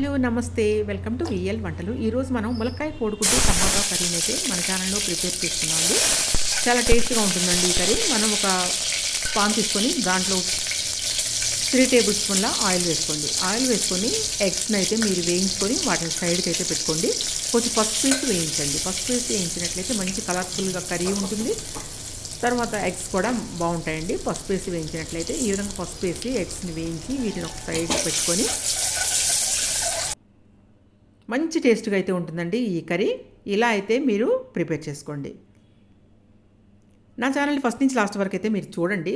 Hello నమస్తే. Welcome to VL వంటలు. ఈరోజు మనం ములక్కాయ కోడుకుంటూ టమాటా కర్రీని అయితే మన ఛానల్లో ప్రిపేర్ చేస్తున్నామండి చాలా టేస్ట్గా ఉంటుందండి ఈ కర్రీ. మనం ఒక పాన్ తీసుకొని దాంట్లో త్రీ టేబుల్ స్పూన్ల ఆయిల్ వేసుకోండి. ఆయిల్ వేసుకొని ఎగ్స్ని అయితే మీరు వేయించుకొని వాటిని సైడ్కి అయితే పెట్టుకోండి. కొంచెం పసుపు వేసి వేయించండి. పసుపు వేసి వేయించినట్లయితే మంచి కలర్ఫుల్గా కర్రీ ఉంటుంది. తర్వాత ఎగ్స్ కూడా బాగుంటాయండి. పసుపు వేసి వేయించినట్లయితే ఈ విధంగా పసుపు వేసి ఎగ్స్ని వేయించి వీటిని ఒక సైడ్ పెట్టుకొని మంచి టేస్ట్గా అయితే ఉంటుందండి ఈ కర్రీ. ఇలా అయితే మీరు ప్రిపేర్ చేసుకోండి. నా ఛానల్ని ఫస్ట్ నుంచి లాస్ట్ వరకు అయితే మీరు చూడండి.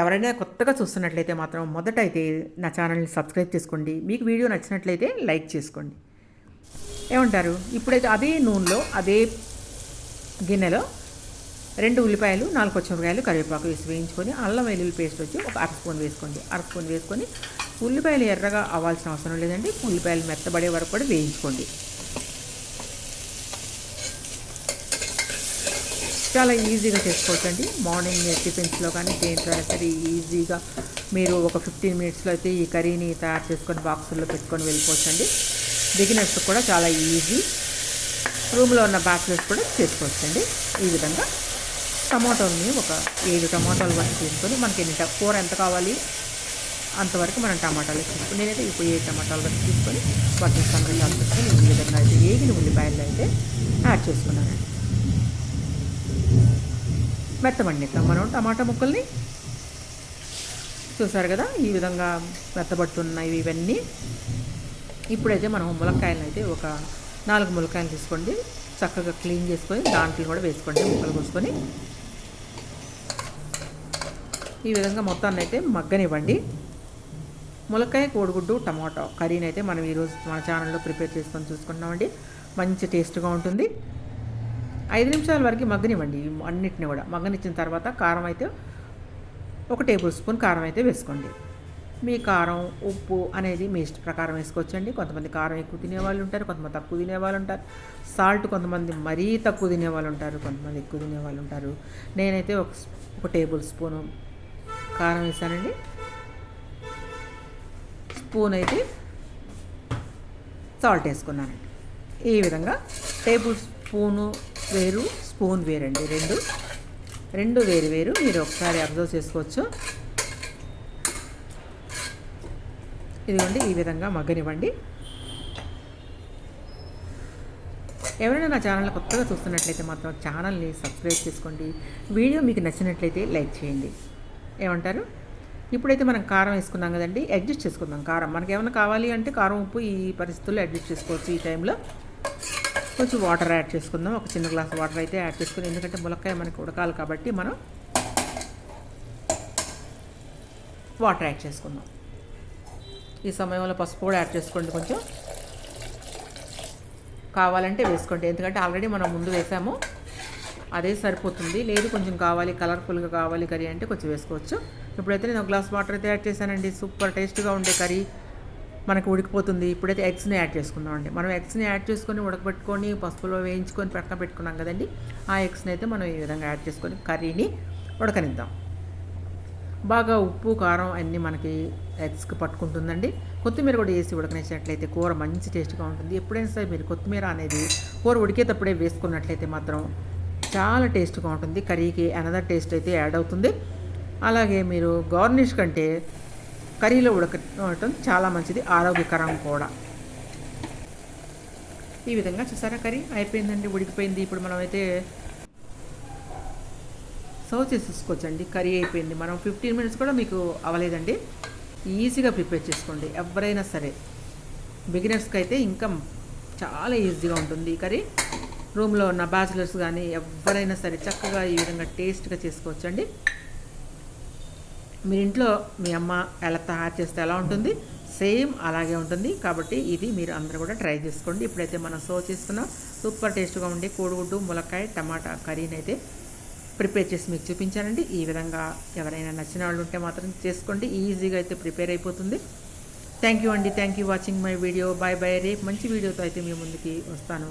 ఎవరైనా కొత్తగా చూస్తున్నట్లయితే మాత్రం మొదట అయితే నా ఛానల్ని సబ్స్క్రైబ్ చేసుకోండి. మీకు వీడియో నచ్చినట్లయితే లైక్ చేసుకోండి. ఏమంటారు? ఇప్పుడైతే అదే నూనెలో అదే గిన్నెలో రెండు ఉల్లిపాయలు నాలుగు పచ్చిమిరకాయలు కరివేపాకు వేసి వేయించుకొని అల్లం వెల్లుల్లి పేస్ట్ వచ్చి ఒక అర స్పూన్ వేసుకోండి. అర స్పూన్ వేసుకొని ఉల్లిపాయలు ఎర్రగా అవ్వాల్సిన అవసరం లేదండి. ఉల్లిపాయలు మెత్తబడే వరకు కూడా వేయించుకోండి. చాలా ఈజీగా చేసుకోవచ్చండి. మార్నింగ్ టిఫిన్స్లో కానీ దేంట్లో సరే ఈజీగా మీరు ఒక ఫిఫ్టీన్ మినిట్స్లో అయితే ఈ కర్రీని తయారు చేసుకొని బాక్సుల్లో పెట్టుకొని వెళ్ళిపోవచ్చండి. బిగినర్స్ కూడా చాలా ఈజీ. రూమ్లో ఉన్న బ్యాచులర్స్ కూడా చేసుకోవచ్చండి. ఈ విధంగా టమాటోని ఒక ఏడు టమాటాలు వరకు తీసుకొని మనకి ఎన్ని కూర ఎంత కావాలి అంతవరకు మనం టమాటాలు తీసుకొని నేనైతే ఇప్పుడు ఏడు టమాటాలు వరకు తీసుకొని వాటిని సన్నగా ఈ విధంగా అయితే ఏగిన ఉల్లిపాయలు అయితే యాడ్ చేసుకున్నాను. మెత్తబండిద్దాం మనం టమాటా ముక్కల్ని. చూసారు కదా ఈ విధంగా మెత్తబడుతున్నాయి ఇవన్నీ. ఇప్పుడైతే మనం ములక్కాయలను అయితే ఒక నాలుగు ములక్కాయలు తీసుకోండి. చక్కగా క్లీన్ చేసుకొని దాంట్లో కూడా వేసుకోండి ముక్కలు కోసుకొని. ఈ విధంగా మొత్తాన్ని అయితే మగ్గనివ్వండి. ములక్కాయ కోడిగుడ్డు టమాటో కర్రీని అయితే మనం ఈరోజు మన ఛానల్లో ప్రిపేర్ చేసుకొని చూసుకుంటున్నామండి. మంచి టేస్ట్గా ఉంటుంది. ఐదు నిమిషాల వరకు మగ్గనివ్వండి అన్నిటిని కూడా. మగ్గనిచ్చిన తర్వాత కారం అయితే ఒక టేబుల్ స్పూన్ కారం అయితే వేసుకోండి. మీ కారం ఉప్పు అనేది మీ ఇష్ట ప్రకారం వేసుకోవచ్చండి. కొంతమంది కారం ఎక్కువ తినేవాళ్ళు ఉంటారు కొంతమంది తక్కువ తినేవాళ్ళు ఉంటారు. సాల్ట్ కొంతమంది మరీ తక్కువ తినేవాళ్ళు ఉంటారు కొంతమంది ఎక్కువ తినేవాళ్ళు ఉంటారు. నేనైతే ఒక ఒక టేబుల్ స్పూను కారం వేసానండి. స్పూన్ అయితే సాల్ట్ వేసుకున్నానండి. ఈ విధంగా టేబుల్ స్పూను వేరు స్పూన్ వేరండి. రెండు రెండు వేరు వేరు మీరు ఒకసారి అబ్జర్వ్ చేసుకోవచ్చు. ఇదిగోండి ఈ విధంగా మగ్గనివ్వండి. ఎవరైనా నా ఛానల్ కొత్తగా చూస్తున్నట్లయితే మాత్రం ఛానల్ని సబ్స్క్రైబ్ చేసుకోండి. వీడియో మీకు నచ్చినట్లయితే లైక్ చేయండి. ఏమంటారు? ఇప్పుడైతే మనం కారం వేసుకున్నాం కదండి అడ్జస్ట్ చేసుకుందాం కారం. మనకి ఏమైనా కావాలి అంటే కారం ఉప్పు ఈ పరిస్థితుల్లో అడ్జస్ట్ చేసుకోవచ్చు ఈ టైంలో. కొంచెం వాటర్ యాడ్ చేసుకుందాం. ఒక చిన్న గ్లాస్ వాటర్ అయితే యాడ్ చేసుకుని ఎందుకంటే ములక్కాయ మనకి ఉడకాలి కాబట్టి మనం వాటర్ యాడ్ చేసుకుందాం. ఈ సమయంలో పసుపు కూడా యాడ్ చేసుకోండి కొంచెం. కావాలంటే వేసుకోండి ఎందుకంటే ఆల్రెడీ మనం ముందు వేసాము. అదే సరిపోతుంది. లేదు కొంచెం కావాలి కలర్ఫుల్గా కావాలి కర్రీ అంటే కొంచెం వేసుకోవచ్చు. ఇప్పుడైతే నేను ఒక గ్లాస్ వాటర్ అయితే యాడ్ చేశానండి. సూపర్ టేస్ట్గా ఉండే కర్రీ మనకు ఉడికిపోతుంది. ఇప్పుడైతే ఎగ్స్ని యాడ్ చేసుకుందామండి. మనం ఎగ్స్ని యాడ్ చేసుకొని ఉడకబెట్టుకొని పసుపులో వేయించుకొని పక్కన పెట్టుకున్నాం కదండి. ఆ ఎగ్స్ని అయితే మనం ఈ విధంగా యాడ్ చేసుకొని కర్రీని ఉడకనిద్దాం. బాగా ఉప్పు కారం అన్నీ మనకి ఎగ్స్కి పట్టుకుంటుందండి. కొత్తిమీర కూడా వేసి ఉడకనేసినట్లయితే కూర మంచి టేస్ట్గా ఉంటుంది. ఎప్పుడైనా సరే మీరు కొత్తిమీర అనేది కూర ఉడికేటప్పుడే వేసుకున్నట్లయితే మాత్రం చాలా టేస్ట్గా ఉంటుంది. కర్రీకి అనదర్ టేస్ట్ అయితే యాడ్ అవుతుంది. అలాగే మీరు గార్నిష్ కంటే కర్రీలో ఉడకటం చాలా మంచిది. ఆరోగ్యకరం కూడా. ఈ విధంగా చూసారా కర్రీ? అయిపోయిందండి ఉడికిపోయింది. ఇప్పుడు మనమైతే సర్వ్ చేసేసుకోవచ్చండి కర్రీ అయిపోయింది. మనం ఫిఫ్టీన్ మినిట్స్ కూడా మీకు అవ్వలేదండి ఈజీగా ప్రిపేర్ చేసుకోండి. ఎవరైనా సరే. బిగినర్స్కి అయితే ఇంకా చాలా ఈజీగా ఉంటుంది ఈ కర్రీ. రూమ్లో ఉన్న బ్యాచిలర్స్ కానీ ఎవరైనా సరే చక్కగా ఈ విధంగా టేస్ట్గా చేసుకోవచ్చండి. మీ ఇంట్లో మీ అమ్మ ఎలా తయారు చేస్తే ఎలా ఉంటుంది సేమ్ అలాగే ఉంటుంది. కాబట్టి ఇది మీరు అందరూ కూడా ట్రై చేసుకోండి. ఇప్పుడైతే మనం సర్వ్ చేసుకున్నాం సూపర్ టేస్ట్గా ఉండే కోడిగుడ్డు ములక్కాయ టమాటా కర్రీని అయితే ప్రిపేర్ చేసి మీకు చూపించానండి. ఈ విధంగా ఎవరైనా నచ్చిన వాళ్ళు ఉంటే మాత్రం చేసుకోండి. ఈజీగా అయితే ప్రిపేర్ అయిపోతుంది. థ్యాంక్ యూ అండి. Thank you watching my video. Bye bye. రేపు మంచి వీడియోతో అయితే మీ ముందుకి వస్తాను.